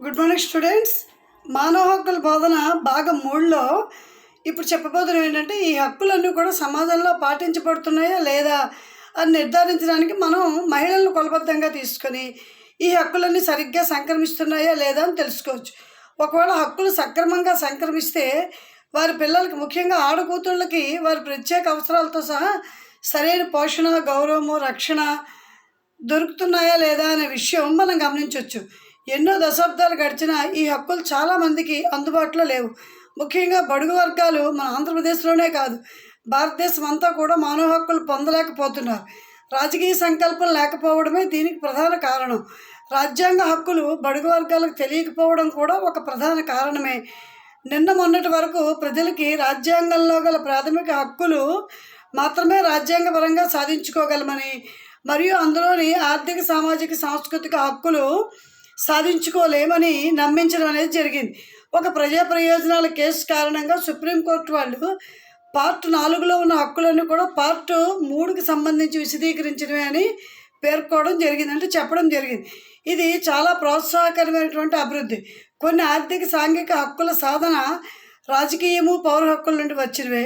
Good morning students మానవ హక్కుల బోధన భాగం మూడులో ఇప్పుడు చెప్పబోతున్నాం ఏంటంటే ఈ హక్కులన్నీ కూడా సమాజంలో పాటించబడుతున్నాయా లేదా అని నిర్ధారించడానికి మనం మహిళలను కొలబద్ధంగా తీసుకొని ఈ హక్కులన్నీ సరిగ్గా సంక్రమిస్తున్నాయా లేదా అని తెలుసుకోవచ్చు. ఒకవేళ హక్కులు సక్రమంగా సంక్రమిస్తే వారి పిల్లలకి ముఖ్యంగా ఆడకూతుళ్ళకి వారి ప్రత్యేక అవసరాలతో సహా సరైన పోషణ గౌరవము రక్షణ దొరుకుతున్నాయా లేదా అనే విషయం మనం గమనించవచ్చు. ఎన్నో దశాబ్దాలు గడిచిన ఈ హక్కులు చాలామందికి అందుబాటులో లేవు. ముఖ్యంగా బడుగు వర్గాలు మన ఆంధ్రప్రదేశ్లోనే కాదు భారతదేశం అంతా కూడా మానవ హక్కులు పొందలేకపోతున్నారు. రాజకీయ సంకల్పం లేకపోవడమే దీనికి ప్రధాన కారణం. రాజ్యాంగ హక్కులు బడుగు వర్గాలకు తెలియకపోవడం కూడా ఒక ప్రధాన కారణమే. నిన్న మొన్నటి వరకు ప్రజలకి రాజ్యాంగంలో గల ప్రాథమిక హక్కులు మాత్రమే రాజ్యాంగపరంగా సాధించుకోగలమని మరియు అందులోని ఆర్థిక సామాజిక సాంస్కృతిక హక్కులు సాధించుకోలేమని నమ్మించడం అనేది జరిగింది. ఒక ప్రజా ప్రయోజనాల కేసు కారణంగా సుప్రీంకోర్టు వాళ్ళు పార్ట్ నాలుగులో ఉన్న హక్కులన్నీ కూడా పార్ట్ మూడుకి సంబంధించి విశదీకరించడమే అని పేర్కోవడం జరిగింది అంటే చెప్పడం జరిగింది. ఇది చాలా ప్రోత్సాహకరమైనటువంటి అభివృద్ధి. కొన్ని ఆర్థిక సాంఘిక హక్కుల సాధన రాజకీయము పౌర హక్కుల నుండి వచ్చినవే.